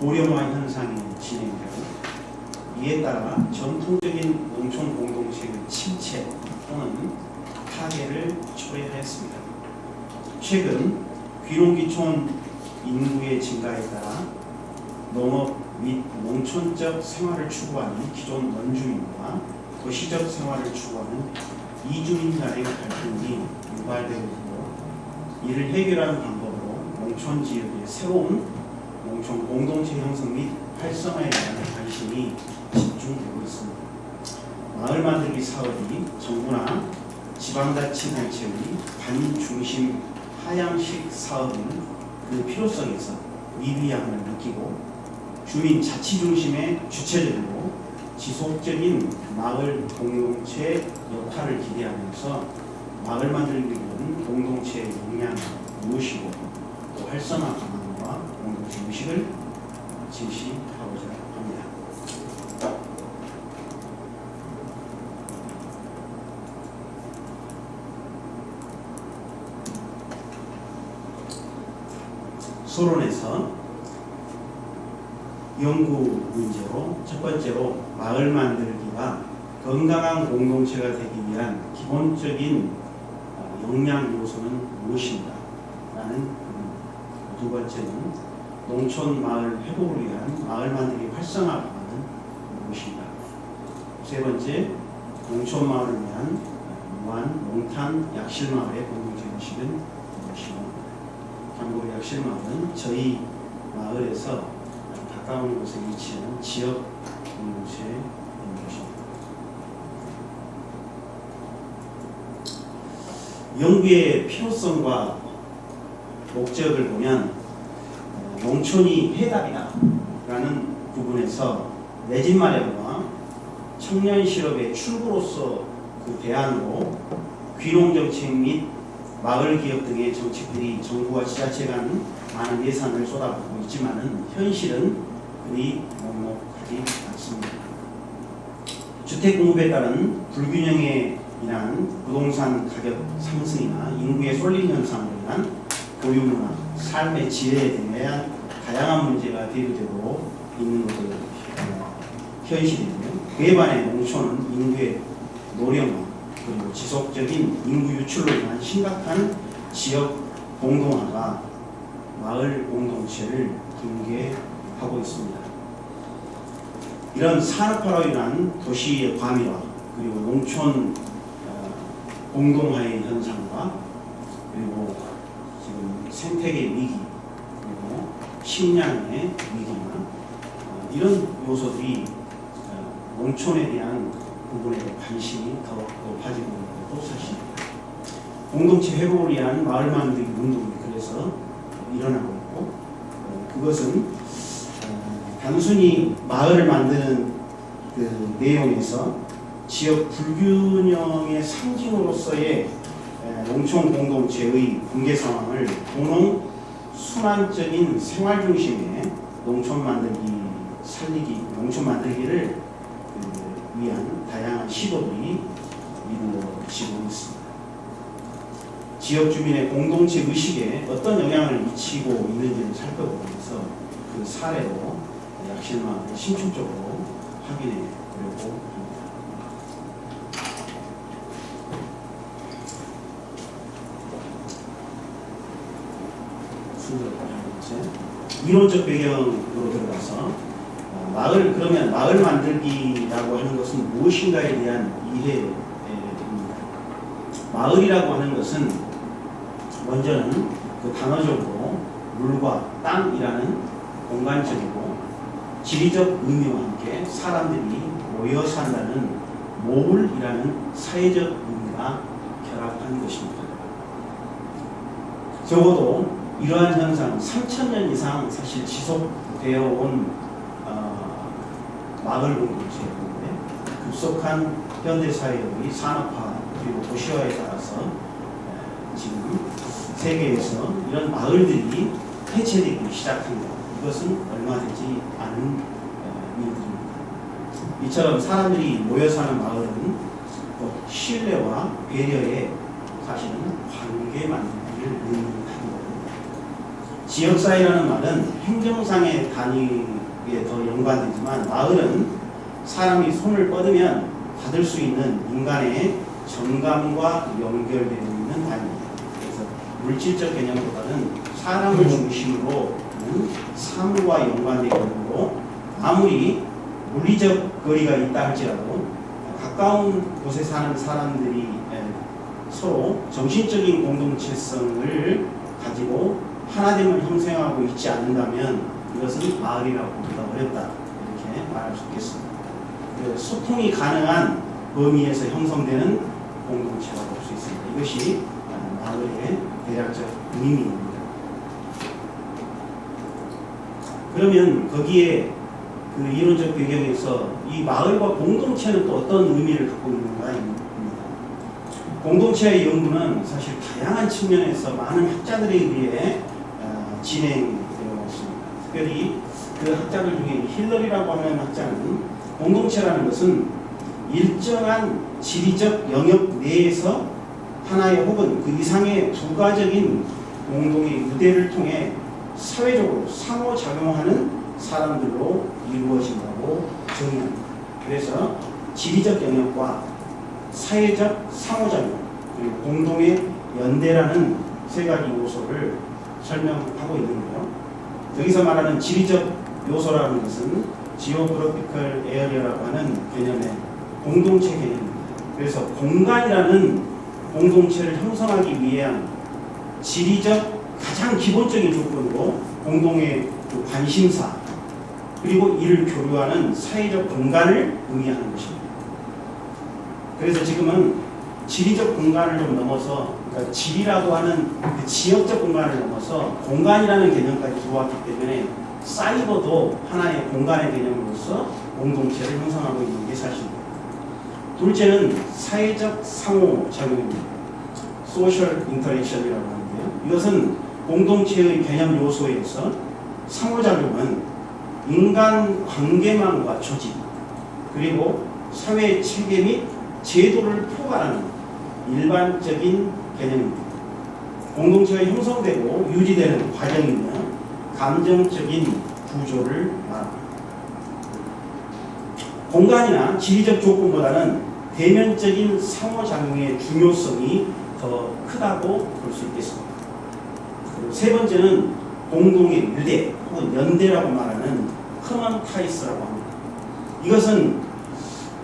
고령화 현상이 진행되고 이에 따라 전통적인 농촌 공동체의 침체 또는 파괴를 초래했습니다. 최근 귀농귀촌 인구의 증가에 따라 농업 및 농촌적 생활을 추구하는 기존 원주민과 도시적 생활을 추구하는 이주민 간의 갈등이 유발되고 있고 이를 해결하는 방법으로 농촌 지역의 새로운 농촌 공동체 형성 및 활성화에 대한 관심이 집중되고 있습니다. 마을 만들기 사업이 정부나 지방자치단체의 반중심 하향식 사업인 그 필요성에서 미비함을 느끼고 주민 자치 중심의 주체적이고 지속적인 마을 공동체 역할을 기대하면서 마을 만들기는 공동체의 역량이 무엇이고 또 활성화 공동체 의식을 제시하고자 합니다. 소론에서 연구 문제로 첫 번째로 마을 만들기가 건강한 공동체가 되기 위한 기본적인 어, 역량 요소는 무엇인가? 라는. 두 번째는 농촌 마을 회복을 위한 마을 만들기 활성화 방안은 무엇인가? 세 번째, 농촌 마을을 위한 무한 농탄 약실 마을의 공동체 의식은 무엇이고? 참고로 약실 마을은 저희 마을에서 가까운 곳에 위치한 지역 공동체인 것입니다. 연구의 필요성과 목적을 보면 어, 농촌이 해답이다 라는 부분에서 내 집 마련과 청년 실업의 출구로서 그 대안으로 귀농 정책 및 마을 기업 등의 정책들이 정부와 지자체 간 많은 예산을 쏟아붓고 있지만은 현실은 그리 녹록하지 않습니다. 주택 공급에 따른 불균형에 인한 부동산 가격 상승이나 인구의 쏠림 현상으로 인한 교육문화, 삶의 지혜 등에 대한 다양한 문제가 대두되고 있는 것도 현실이고요. 그에 반해 농촌은 인구의 노령화 그리고 지속적인 인구 유출로 인한 심각한 지역 공동화가 마을 공동체를 붕괴하고 있습니다. 이런 산업화로 인한 도시의 과밀화 그리고 농촌 어, 공동화의 현상과 그리고 지금 생태계 위기 그리고 식량의 위기나 어, 이런 요소들이 어, 농촌에 대한 부분에 관심이 더 높아지고 있는 것도 사실입니다. 공동체 회복을 위한 마을 만들기 운동이 그래서 일어나고 있고 어, 그것은 어, 단순히 마을을 만드는 그 내용에서 지역 불균형의 상징으로서의 에, 농촌 공동체의 붕괴 상황을 공동 순환적인 생활 중심의 농촌 만들기 살리기 농촌 만들기를 그 위한 다양한 시도들이 이루어지고 있습니다. 지역 주민의 공동체 의식에 어떤 영향을 미치고 있는지를 살펴보면서 그 사례로 약실마을을 심층적으로 확인해 보려고 합니다. 순서를 번째 이론적 배경으로 들어가서 어, 마을 그러면 마을 만들기라고 하는 것은 무엇인가에 대한 이해입니다. 마을이라고 하는 것은 먼저는 그 단어적으로 물과 땅이라는 공간적이고 지리적 의미와 함께 사람들이 모여 산다는 모을이라는 사회적 의미가 결합한 것입니다. 적어도 이러한 현상 3천년 이상 사실 지속되어 온 어, 마을 공동체였는데 급속한 현대 사회의 산업화 그리고 도시화에 따라서 에, 지금 세계에서 이런 마을들이 해체되기 시작한 것 이것은 얼마 되지 않은 에, 일들입니다. 이처럼 사람들이 모여 사는 마을은 곧 신뢰와 배려에 사실은 관계 만들기를 거고 지역사회라는 말은 행정상의 단위에 더 연관되지만 마을은 사람이 손을 뻗으면 받을 수 있는 인간의 정감과 연결되어 있는 단위입니다. 그래서 물질적 개념보다는 사람을 중심으로 하는 삶과 연관된 개념으로 아무리 물리적 거리가 있다 할지라도 가까운 곳에 사는 사람들이 에, 서로 정신적인 공동체성을 가지고 하나됨을 형성하고 있지 않는다면 이것은 마을이라고 보기가 어렵다 이렇게 말할 수 있겠습니다. 그 소통이 가능한 범위에서 형성되는 공동체라고 볼 수 있습니다. 이것이 아, 마을의 대략적 의미입니다. 그러면 거기에 그 이론적 배경에서 이 마을과 공동체는 또 어떤 의미를 갖고 있는가입니다. 공동체의 연구는 사실 다양한 측면에서 많은 학자들에 의해 어, 진행되어 왔습니다. 특별히 그 학자들 중에 힐러리라고 하는 학자는 공동체라는 것은 일정한 지리적 영역 내에서 하나의 혹은 그 이상의 부가적인 공동의 유대를 통해 사회적으로 상호작용하는 사람들로 이루어진다고 정의합니다. 그래서 지리적 영역과 사회적 상호작용 그리고 공동의 연대라는 세 가지 요소를 설명하고 있는데요. 여기서 말하는 지리적 요소라는 것은 지오그래피컬 에어리어라고 하는 개념의 공동체 개념입니다. 그래서 공간이라는 공동체를 형성하기 위한 지리적 가장 기본적인 조건으로 공동의 그 관심사 그리고 이를 교류하는 사회적 공간을 의미하는 것입니다. 그래서 지금은 지리적 공간을 좀 넘어서 그러니까 지리라고 하는 그 지역적 공간을 넘어서 공간이라는 개념까지 들어왔기 때문에 사이버도 하나의 공간의 개념으로서 공동체를 형성하고 있는 게 사실입니다. 둘째는 사회적 상호작용입니다. 소셜 인터랙션이라고 하는데요. 이것은 공동체의 개념 요소에서 상호작용은 인간 관계망과 조직 그리고 사회 체계 및 제도를 포괄하는 일반적인 개념입니다. 공동체가 형성되고 유지되는 과정이며 감정적인 구조를 말합니다. 공간이나 지리적 조건보다는 대면적인 상호작용의 중요성이 더 크다고 볼 수 있겠습니다. 세 번째는 공동의 유대 혹은 연대라고 말하는 커먼 타이스라고 합니다. 이것은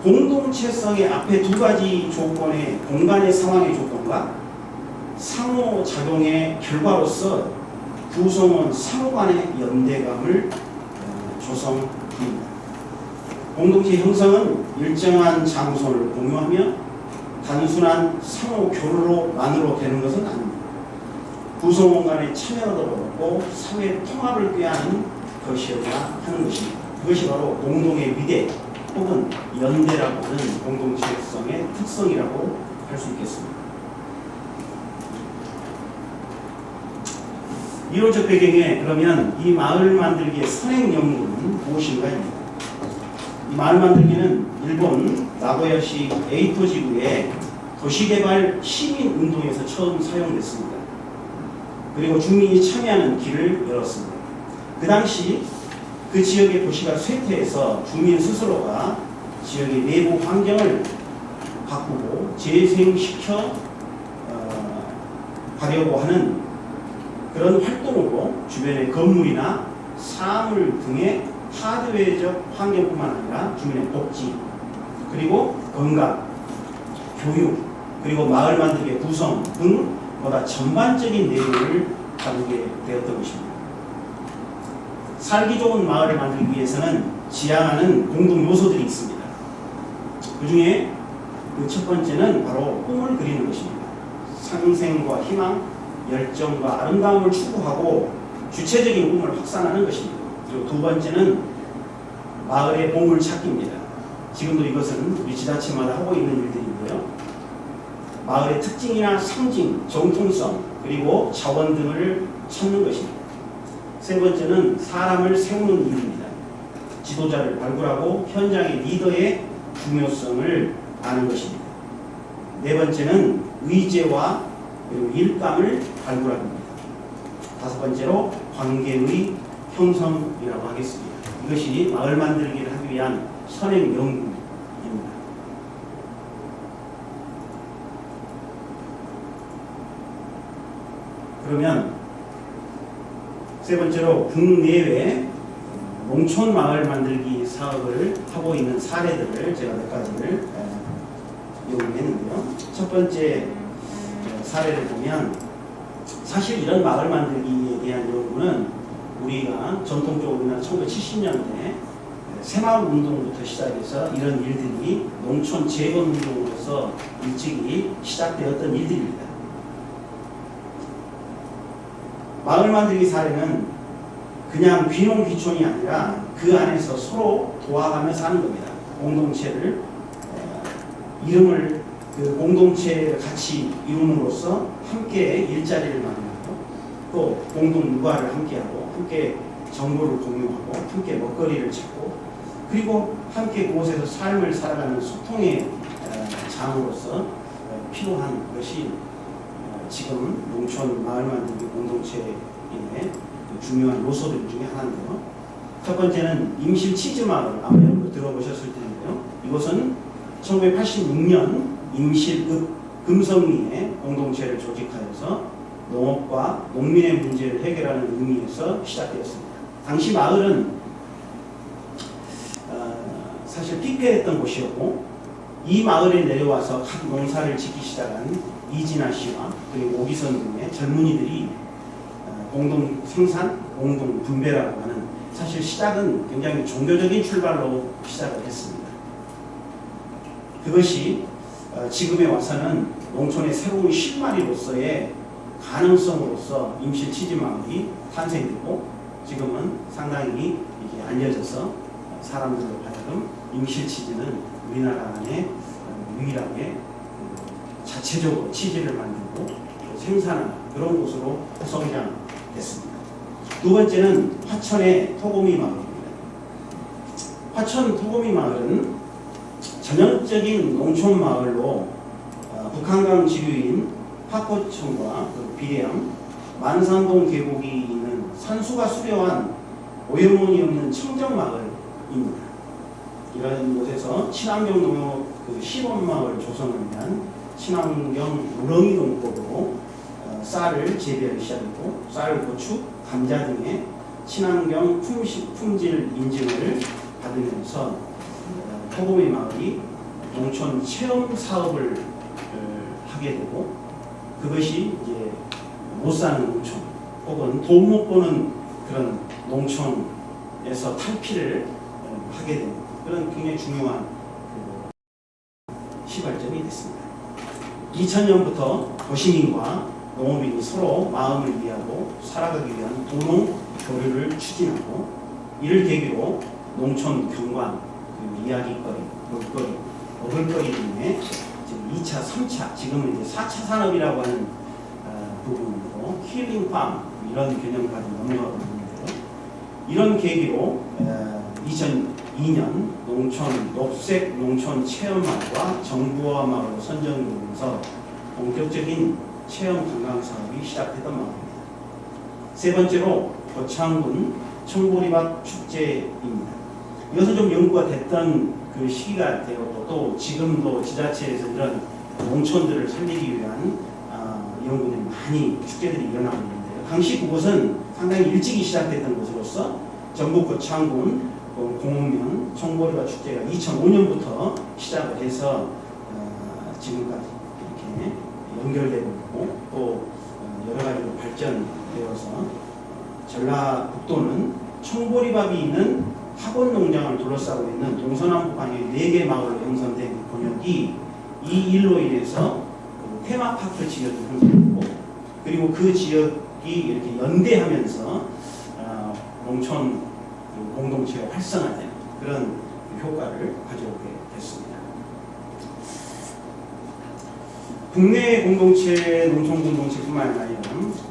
공동체성의 앞에 두 가지 조건의 공간의 상황의 조건과 상호작용의 결과로서 구성원 상호 간의 연대감을 어, 조성합니다. 공동체 형성은 일정한 장소를 공유하며 단순한 상호 교류로만으로 되는 것은 아닙니다. 구성원 간의 참여도 얻고 사회 통합을 꾀하는 것이어야 하는 것입니다. 그것이 바로 공동의 미대 혹은 연대라고 하는 공동체성의 특성이라고 할 수 있겠습니다. 이론적 배경에 그러면 이 마을 만들기의 선행 연구는 무엇인가입니다. 이 마을 만들기는 일본 나고야시 에이토 지구의 도시개발 시민 운동에서 처음 사용됐습니다. 그리고 주민이 참여하는 길을 열었습니다. 그 당시 그 지역의 도시가 쇠퇴해서 주민 스스로가 지역의 내부 환경을 바꾸고 재생시켜 어, 가려고 하는 그런 활동으로 주변의 건물이나 사물 등의 하드웨어적 환경뿐만 아니라 주민의 복지 그리고 건강, 교육 그리고 마을 만들기의 구성 등 보다 전반적인 내용을 다루게 되었던 것입니다. 살기 좋은 마을을 만들기 위해서는 지향하는 공동 요소들이 있습니다. 그 중에 그첫 번째는 바로 꿈을 그리는 것입니다. 상생과 희망, 열정과 아름다움을 추구하고 주체적인 꿈을 확산하는 것입니다. 그리고 두 번째는 마을의 보물 찾기입니다. 지금도 이것은 우리 지자체마다 하고 있는 일들이고요. 마을의 특징이나 상징, 정통성, 그리고 자원 등을 찾는 것입니다. 세 번째는 사람을 세우는 일입니다. 지도자를 발굴하고 현장의 리더의 중요성을 아는 것입니다. 네 번째는 의제와 그리고 일감을 발굴합니다. 다섯 번째로 관계의 형성이라고 하겠습니다. 이것이 마을 만들기를 하기 위한 선행 연구입니다. 그러면 세 번째로 국내외 농촌 마을 만들기 사업을 하고 있는 사례들을 제가 몇 가지를 이용했는데요. 첫 번째 어, 사례를 보면 사실 이런 마을 만들기에 대한 연구는 우리가 전통적으로 우리나라 1970년대 새마을 운동부터 시작해서 이런 일들이 농촌 재건 운동으로서 일찍이 시작되었던 일들입니다. 마을 만들기 사례는 그냥 귀농 귀촌이 아니라 그 안에서 서로 도와가며 사는 겁니다. 공동체를 어, 이름을 그 공동체를 같이 이룸으로써 함께 일자리를 만들고 또 공동 육아를 함께하고 함께 정보를 공유하고 함께 먹거리를 찾고 그리고 함께 그곳에서 삶을 살아가는 소통의 어, 장으로서 어, 필요한 것이 어, 지금 농촌 마을 만들기 공동체의 중요한 요소들 중에 하나인데요. 첫 번째는 임실 치즈 마을 아마 여러분 들어보셨을 텐데요. 이곳은 1986년 임실읍 금성리에 공동체를 조직하여서 농업과 농민의 문제를 해결하는 의미에서 시작되었습니다. 당시 마을은 어, 사실 피폐했던 곳이었고 이 마을에 내려와서 각 농사를 짓기 시작한 이진아 씨와 그리고 오기선 등의 젊은이들이 어, 공동 생산, 공동 분배라고 하는 사실 시작은 굉장히 종교적인 출발로 시작을 했습니다. 그것이 어, 지금에 와서는 농촌의 새로운 실마리로서의 가능성으로서 임실 치즈 마을이 탄생되고 지금은 상당히 이게 알려져서 사람들로 하여금 임실 치즈는 우리나라 안에 어, 유일하게 그 자체적으로 치즈를 만들고 또 생산하는 그런 곳으로 성장됐습니다. 두 번째는 화천의 토고미 마을입니다. 화천 토고미 마을은 전형적인 농촌 마을로 어, 북한강 지류인 파포천과 그 비례함, 만산동 계곡이 있는 산수가 수려한 오염원이 없는 청정 마을입니다. 이런 곳에서 친환경 농업 그 시범 마을 조성을 위한 친환경 우렁이 농법으로 어, 쌀을 재배하기 시작했고 쌀, 고추, 감자 등의 친환경 품시, 품질 인증을 받으면서 어, 토고미 마을이 농촌 체험 사업을 어, 하게 되고 그것이 이제 못 사는 농촌 혹은 돈 못 버는 그런 농촌에서 탈피를 어, 하게 되는 그런 굉장히 중요한 그 시발점이 됐습니다. 2000년부터 도시민과 농업인이 서로 마음을 이해하고 살아가기 위한 도농 교류를 추진하고 이를 계기로 농촌 경관, 그 이야기거리, 볼거리, 먹을거리 등의 지금 2차, 3차, 지금은 이제 4차 산업이라고 하는 어, 부분으로 힐링팜 이런 개념까지 넘어가고 있는데요. 이런 계기로 어, 2002년 농촌 녹색 농촌 체험마을과 정부화 마을로 선정되면서 본격적인 체험 관광 사업이 시작됐던 마을입니다. 세 번째로 고창군 청보리밭 축제입니다. 이것은 좀 연구가 됐던 그 시기가 되었고 또 지금도 지자체에서 이런 농촌들을 살리기 위한 아, 연구들이 많이 축제들이 일어나고 있는데요. 당시 그곳은 상당히 일찍이 시작됐던 곳으로서 전북 고창군 어, 공원면 청보리밭 축제가 2005년부터 시작을 해서 어, 지금까지 이렇게 연결되고 있고 또 어, 여러 가지로 발전되어서 전라북도는 청보리밥이 있는 학원 농장을 둘러싸고 있는 동서남북 방향 4개 마을로 형성된 권역이 이 일로 인해서 그 테마파크 지역이 형성되고 그리고 그 지역이 이렇게 연대하면서 어, 농촌 그 공동체가 활성화되는 그런 효과를 가져오게 됐습니다. 국내 공동체, 농촌 공동체뿐만 아니라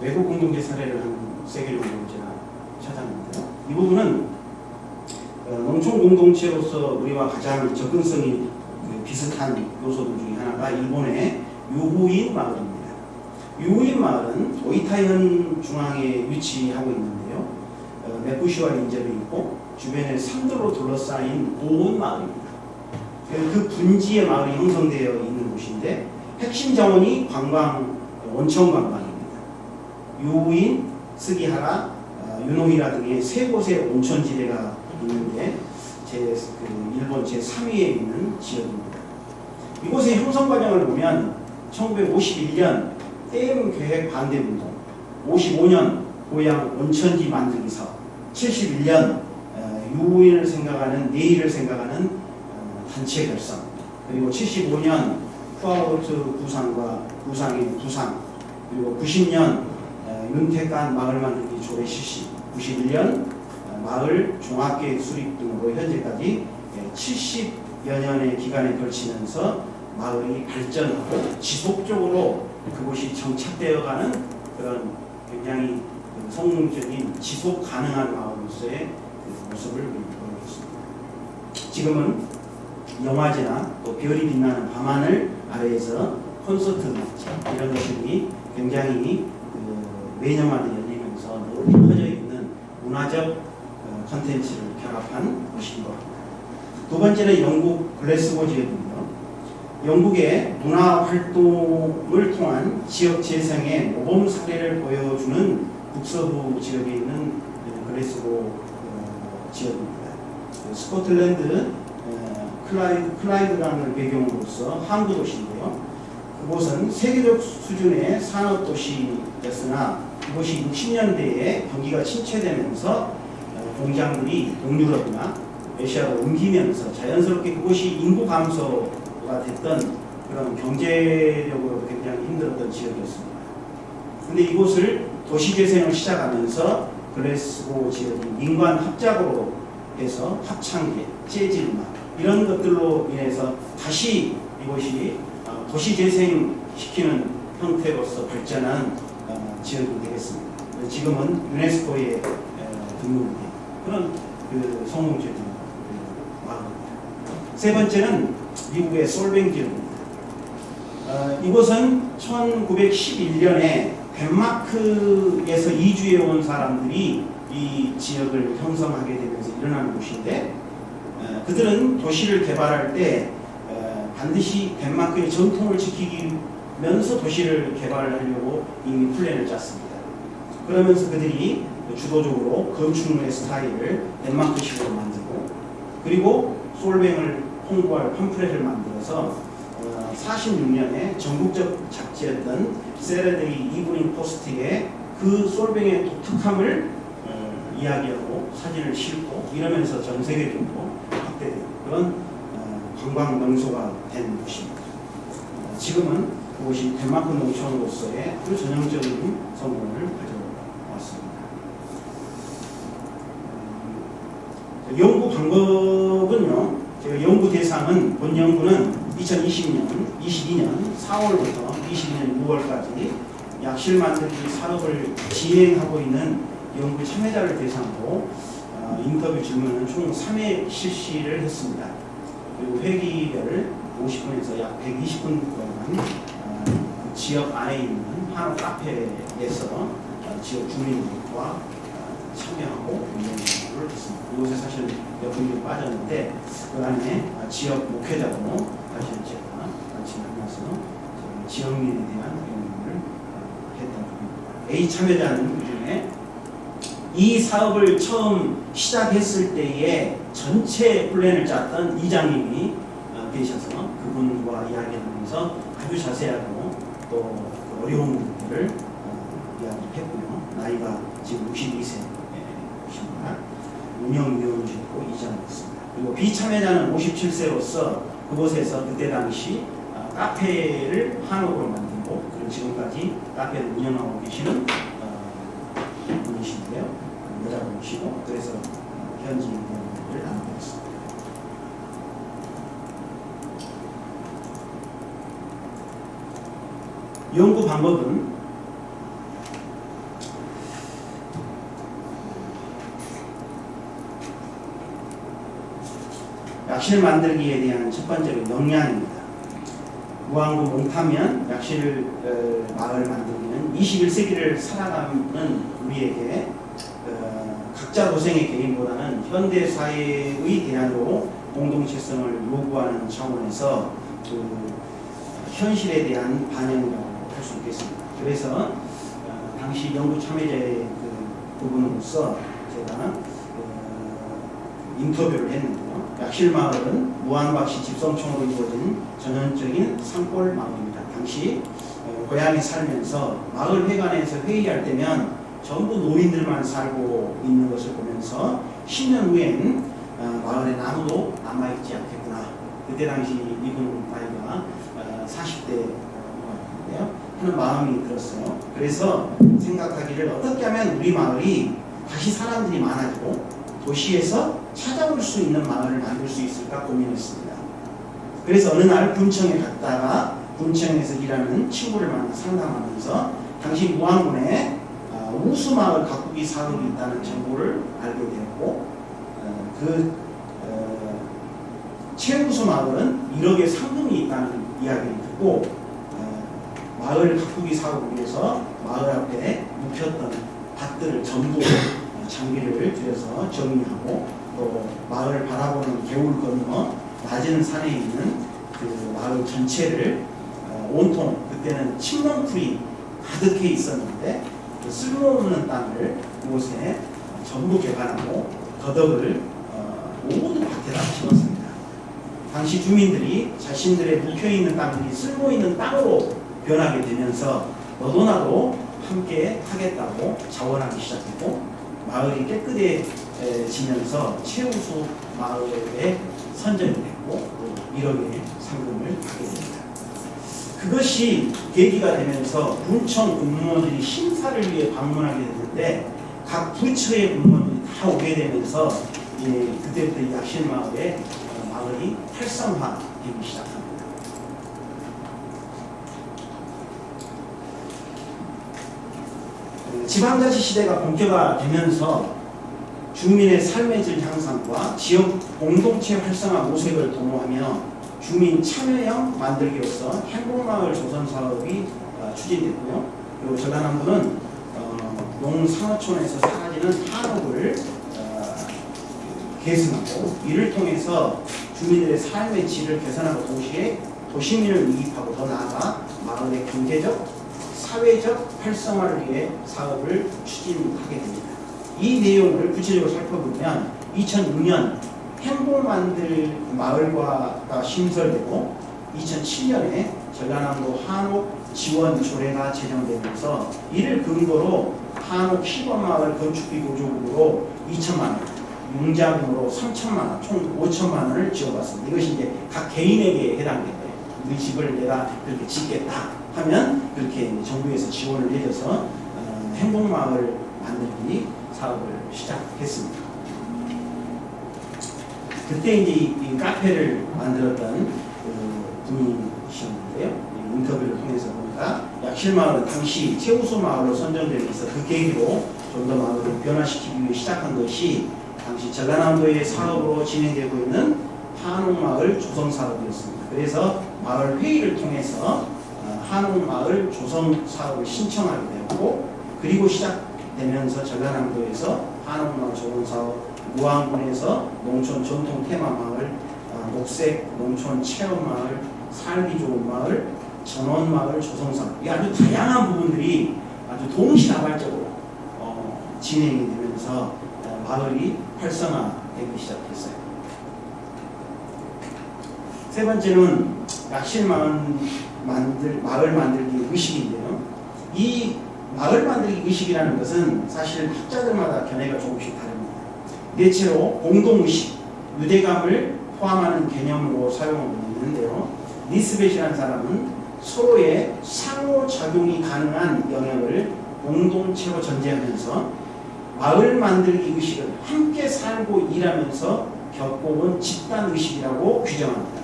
외국 공동체 사례를 한 세계 제가 찾았는데요. 이 부분은 어, 농촌 공동체로서 우리와 가장 접근성이 그 비슷한 요소들 중에 하나가 일본의 유후인 마을입니다. 유인 마을은 오이타현 중앙에 위치하고 있는데요. 어, 메쿠시와 인접이 있고 주변에 산들로 둘러싸인 고온 마을입니다. 그 분지의 마을이 형성되어 있는 곳인데 핵심 자원이 관광 원천 관광입니다. 유인, 스기하라, 어, 유노히라 등의 세 곳의 온천지대가 있는데 제 그 일본 제 3위에 있는 지역입니다. 이곳의 형성 과정을 보면 1951년 댐 계획 반대 운동, 55년 고향 온천지 만들기 사업, 71년 어, 유인을 생각하는 내일을 생각하는 어, 단체 결성, 그리고 75년 푸아오트 부상과 부상의 부상, 그리고 90년 어, 윤택한 마을 만들기 조례 실시, 91년 어, 마을 종합계획 수립 등으로 현재까지 70여 년의 기간에 걸치면서 마을이 발전하고 지속적으로 그곳이 정착되어가는 그런 굉장히 그 성공적인 지속 가능한 마을로서의 그 모습을 보이고 있습니다. 지금은 영화제나 또 별이 빛나는 밤하늘 아래에서 콘서트 이런 것들이 굉장히 그 매년마다 열리면서 늘 퍼져 있는 문화적 어, 컨텐츠를 결합한 곳이기도 합니다. 두 번째는 영국 글래스고 지역입니다. 영국의 문화 활동을 통한 지역 재생의 모범 사례를 보여주는 북서부 지역에 있는 어, 글래스고 어, 지역입니다. 그 스코틀랜드 어, 클라이드, 클라이드강을 배경으로서 항구 도시인데요. 그곳은 세계적 수준의 산업 도시였으나 이곳이 60년대에 경기가 침체되면서 어, 공장들이 동유럽이나 러시아로 옮기면서 자연스럽게 그곳이 인구 감소가 됐던 그런 경제력으로 굉장히 힘들었던 지역이었습니다. 근데 이곳을 도시 재생을 시작하면서 글래스고 지역이 민관 합작으로 해서 합창계, 재즈 음악 이런 것들로 인해서 다시 이곳이 어, 도시 재생 시키는 형태로서 발전한 어, 지역이 되겠습니다. 지금은 유네스코에 어, 등록된 그런 그 성공적인 그 마을입니다. 세 번째는 미국의 솔뱅 지역입니다. 어, 이곳은 1911년에 덴마크에서 이주해 온 사람들이 이 지역을 형성하게 되면서 일어나는 곳인데 어, 그들은 도시를 개발할 때 어, 반드시 덴마크의 전통을 지키면서 도시를 개발하려고 이미 플랜을 짰습니다. 그러면서 그들이 주도적으로 건축물의 스타일을 덴마크식으로 만들고 그리고 솔뱅을 홍보할 팜플렛을 만들어서 46년에 전국적 잡지였던 세레데이 이브닝 포스트에 그 솔뱅의 독특함을 어, 이야기하고 사진을 싣고 이러면서 전 세계적으로 확대된 그런 어, 관광 명소가 된 곳입니다. 어, 지금은 그곳이 덴마크 농촌으로서의 아주 전형적인 성공을 가져왔습니다. 음, 연구 방법은요, 제가 연구 대상은 본 연구는 2020년, 22년 4월부터 22년 6월까지 약실 만들기 산업을 진행하고 있는 연구 참여자를 대상으로 어, 인터뷰 질문은 총 3회 실시를 했습니다. 그리고 회기별 50분에서 약 120분 동안 어, 그 지역 안에 있는 한옥 카페에서 어, 지역 주민들과 어, 참여하고 운동을 했습니다. 이곳에 사실 몇 분이 빠졌는데 그 안에 어, 지역 목회자로 다시 제가 같이 만나서 지역민에 대한 어, 했던 겁니다. A 참여자는 그 중에 이 사업을 처음 시작했을 때에 전체 플랜을 짰던 이장님이 어, 계셔서 그분과 이야기하면서 아주 자세하고 또그 어려운 부분들을 어, 이야기했고요. 나이가 지금 62세 입니다. 운영 위원이셨고 이장이었습니다. 그리고 비참여자는 57세로서 그곳에서 그때 당시 어, 카페를 한옥으로 만들고 그리고 지금까지 카페를 운영하고 계시는 어, 분이신데요. 여자분이시고 그래서 어, 현지 운영을 나누고 있습니다. 연구 방법은 약실 만들기에 대한 첫 번째로 역량입니다. 무안구 몽타면 약실 어, 마을 만들기는 21세기를 살아가는 우리에게 어, 각자 도생의 개인보다는 현대 사회의 대안으로 공동체성을 요구하는 차원에서 그 현실에 대한 반영이라고 할 수 있겠습니다. 그래서 어, 당시 연구 참여자의 그 부분으로서 제가 어, 인터뷰를 했는데요. 약실마을은 무한박씨 집성촌으로 이루어진 전형적인 산골 마을입니다. 당시 어, 고향에 살면서 마을 회관에서 회의할 때면 전부 노인들만 살고 있는 것을 보면서 10년 후엔 어, 마을에 아무도 남아있지 않겠구나. 그때 당시 이분 나이가 어, 40대 같은데요. 하는 마음이 들었어요. 그래서 생각하기를 어떻게 하면 우리 마을이 다시 사람들이 많아지고 도시에서 찾아올 수 있는 마을을 만들 수 있을까 고민했습니다. 그래서 어느 날 군청에 갔다가 군청에서 일하는 친구를 만나 상담하면서 당시 무안군에 아, 우수마을 가꾸기 사업이 있다는 정보를 알게 되었고 어, 그 어, 최우수 마을은 1억의 상금이 있다는 이야기를 듣고 어, 마을 가꾸기 사업을 위해서 마을 앞에 묵혔던 밭들을 전부 어, 장비를 들여서 정리하고 또 마을을 바라보는 개울 건너 낮은 산에 있는 그 마을 전체를 어, 온통 그때는 침렁풀이 가득해 있었는데 그 쓸모없는 땅을 그곳에 전부 개발하고 더덕을 어, 모두 밭에다 심었습니다. 당시 주민들이 자신들의 묵혀 있는 땅들이 쓸모 있는 땅으로 변하게 되면서 너도 나도 함께 하겠다고 자원하기 시작했고 마을이 깨끗해지면서 최우수 마을에 선정이 됐고 또 1억의 상금을 받게 됩니다. 그것이 계기가 되면서 군청 공무원들이 심사를 위해 방문하게 됐는데 각 부처의 공무원들이 다 오게 되면서 이제 그때부터 어, 마을이 활성화되기 시작합니다. 어, 지방자치 시대가 본격화되면서 주민의 삶의 질 향상과 지역 공동체 활성화 모색을 도모하며 주민 참여형 만들기로서 행복마을 조성 사업이 어, 추진됐고요. 그리고 전라남도는 어, 농산어촌에서 사라지는 한옥을 어, 계승하고 이를 통해서 주민들의 삶의 질을 개선하고 동시에 도시민을 이입하고 더 나아가 마을의 경제적, 사회적 활성화를 위해 사업을 추진하게 됩니다. 이 내용을 구체적으로 살펴보면 2006년 행복 만들 마을과가 신설되고 2007년에 전라남도 한옥 지원 조례가 제정되면서 이를 근거로 한옥 시범마을 건축비 보조금으로 2천만 원, 융자금으로 3천만 원, 총 5천만 원을 지원받습니다. 이것이 이제 각 개인에게 해당되고요. 우리 집을 내가 그렇게 짓겠다 하면 그렇게 정부에서 지원을 해줘서 어, 행복마을 만들기 사업을 시작했습니다. 그때 이제 이, 이 카페를 만들었던 그 분이셨는데요. 이 인터뷰를 통해서 보니까 약실마을은 당시 최우수 마을로 선정되어 있어 그 계기로 좀 더 마을을 변화시키기 위해 시작한 것이 당시 전라남도의 사업으로 진행되고 있는 한옥마을 조성 사업이었습니다. 그래서 마을 회의를 통해서 어, 한옥마을 조성 사업을 신청하게 되었고 그리고 시작되면서 전라남도에서 한옥마을 조성 사업 무안군에서 농촌 전통 테마 마을, 아, 녹색 농촌 체험 마을, 살기 좋은 마을, 전원 마을 조성 사업 이 아주 다양한 부분들이 아주 동시다발적으로 어, 진행이 되면서 어, 마을이 활성화되기 시작했어요. 세 번째는 약실 마을 만들 마을 만들기 의식인데요. 이 마을 만들기 의식이라는 것은 사실 학자들마다 견해가 조금씩 다릅니다. 대체로 공동의식, 유대감을 포함하는 개념으로 사용하고 있는데요. 니스벳이라는 사람은 서로의 상호작용이 가능한 영역을 공동체로 전제하면서 마을 만들기 의식을 함께 살고 일하면서 겪어온 집단의식이라고 규정합니다.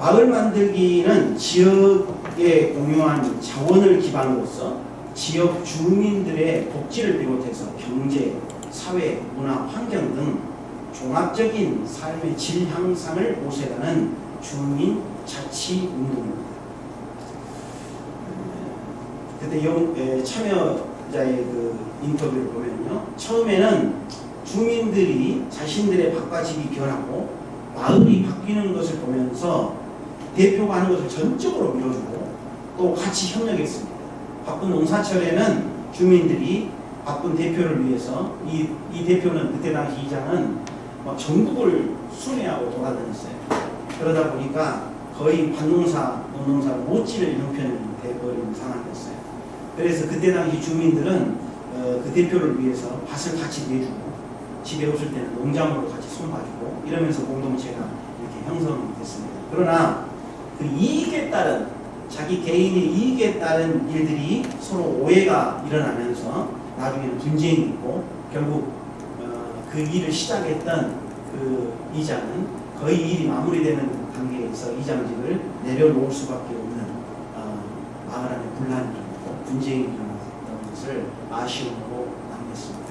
마을 만들기는 지역에 공유한 자원을 기반으로서 지역 주민들의 복지를 비롯해서 경제, 사회, 문화, 환경 등 종합적인 삶의 질 향상을 모색하는 주민 자치 운동입니다. 그때 참여자의 그 인터뷰를 보면요. 처음에는 주민들이 자신들의 집이 변하고 마을이 바뀌는 것을 보면서 대표가 하는 것을 전적으로 밀어주고 또 같이 협력했습니다. 바쁜 농사철에는 주민들이 바쁜 대표를 위해서 이, 이 대표는 그때 당시 이장은 막 전국을 순회하고 돌아다녔어요. 그러다 보니까 거의 밭농사, 농농사 못 지를 형편이 돼버린 상황이었어요. 그래서 그때 당시 주민들은 어, 그 대표를 위해서 밭을 같이 내주고 집에 없을 때는 농장으로 같이 손 봐주고 이러면서 공동체가 이렇게 형성됐습니다. 그러나 그 이익에 따른 자기 개인의 이익에 따른 일들이 서로 오해가 일어나면서 나중에는 분쟁이 있고 결국 어, 그 일을 시작했던 그 이장은 거의 일이 마무리되는 단계에서 이장직을 내려놓을 수밖에 없는 어, 마을 안에 분란이 일어나고 분쟁이 일어났던 것을 아쉬움으로 남겼습니다.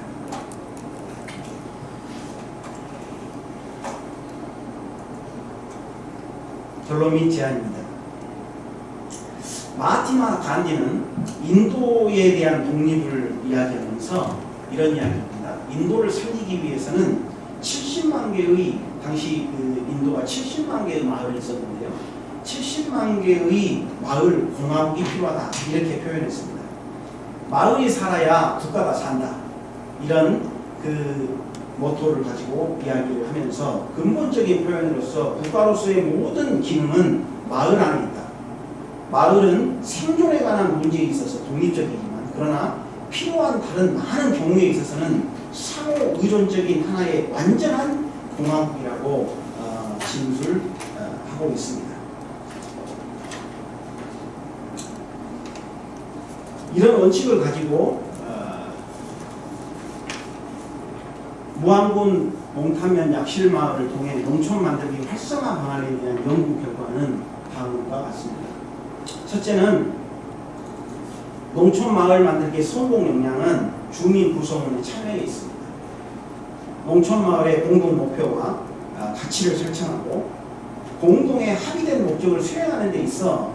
결론 및 제안입니다. 마하티마 간디는 인도에 대한 독립을 이야기하면서 이런 이야기입니다. 인도를 살리기 위해서는 70만 개의 당시 그 인도가 70만 개의 마을이 있었는데요. 70만 개의 마을 공화국이 필요하다 이렇게 표현했습니다. 마을이 살아야 국가가 산다 이런 그 모토를 가지고 이야기를 하면서 근본적인 표현으로서 국가로서의 모든 기능은 마을 안에 있다. 마을은 생존에 관한 문제에 있어서 독립적이지만 그러나 필요한 다른 많은 경우에 있어서는 상호 의존적인 하나의 완전한 공화국이라고 어, 진술하고 있습니다. 이런 원칙을 가지고 어, 무안군 몽타면 약실마을을 통해 농촌 만들기 활성화 방안에 대한 연구 결과는 다음과 같습니다. 첫째는 농촌 마을 만들기 성공 역량은 주민 구성원의 참여에 있습니다. 농촌 마을의 공동 목표와 아, 가치를 설정하고 공동의 합의된 목적을 수행하는 데 있어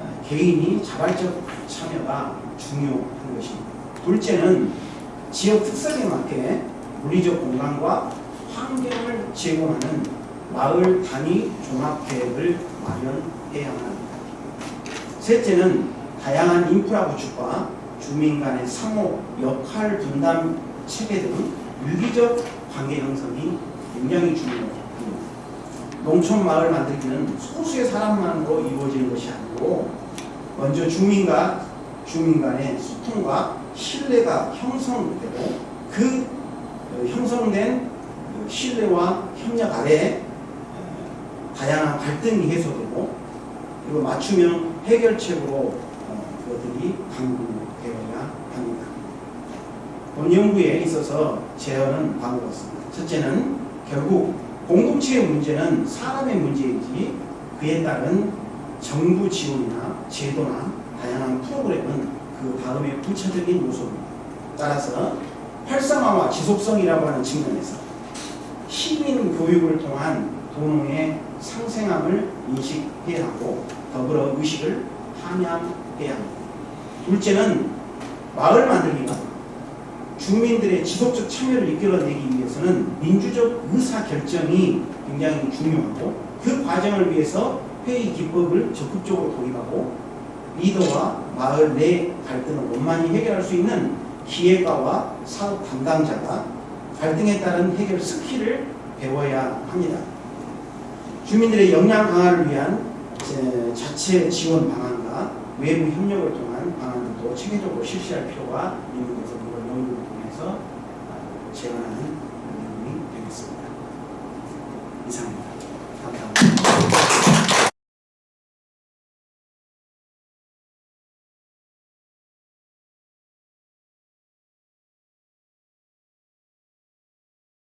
아, 개인이 자발적 참여가 중요한 것입니다. 둘째는 지역 특성에 맞게 물리적 공간과 환경을 제공하는 마을 단위 종합 계획을 마련해야만 합니다. 셋째는 다양한 인프라 구축과 주민 간의 상호 역할 분담 체계 등 유기적 관계 형성이 굉장히 중요합니다. 농촌 마을 만들기는 소수의 사람만으로 이루어지는 것이 아니고 먼저 주민과 주민 간의 소통과 신뢰가 형성되고 그 어, 형성된 그 신뢰와 협력 아래 어, 다양한 갈등이 해소되고 그리고 맞춤형 해결책으로 어, 그것들이 강구되어야 합니다. 본 연구에 있어서 제언은 다음과 같습니다. 첫째는 결국 공동체의 문제는 사람의 문제이지 그에 따른 정부 지원이나 제도나 다양한 프로그램은 그 다음의 부차적인 요소입니다. 따라서 활성화와 지속성이라고 하는 측면에서 시민 교육을 통한 도농의 상생함을 인식해야 하고 더불어 의식을 함양해야 합니다. 둘째는 마을 만들기가 주민들의 지속적 참여를 이끌어내기 위해서는 민주적 의사 결정이 굉장히 중요하고 그 과정을 위해서 회의 기법을 적극적으로 도입하고 리더와 마을 내 갈등을 원만히 해결할 수 있는 기획가와 사업 담당자가 갈등에 따른 해결 스킬을 배워야 합니다. 주민들의 역량 강화를 위한 제 자체 지원 방안과 외부 협력을 통한 방안들도 체계적으로 실시할 필요가 있는 것을 이번 연구를 통해서 제안하는 내용이 되겠습니다. 이상입니다.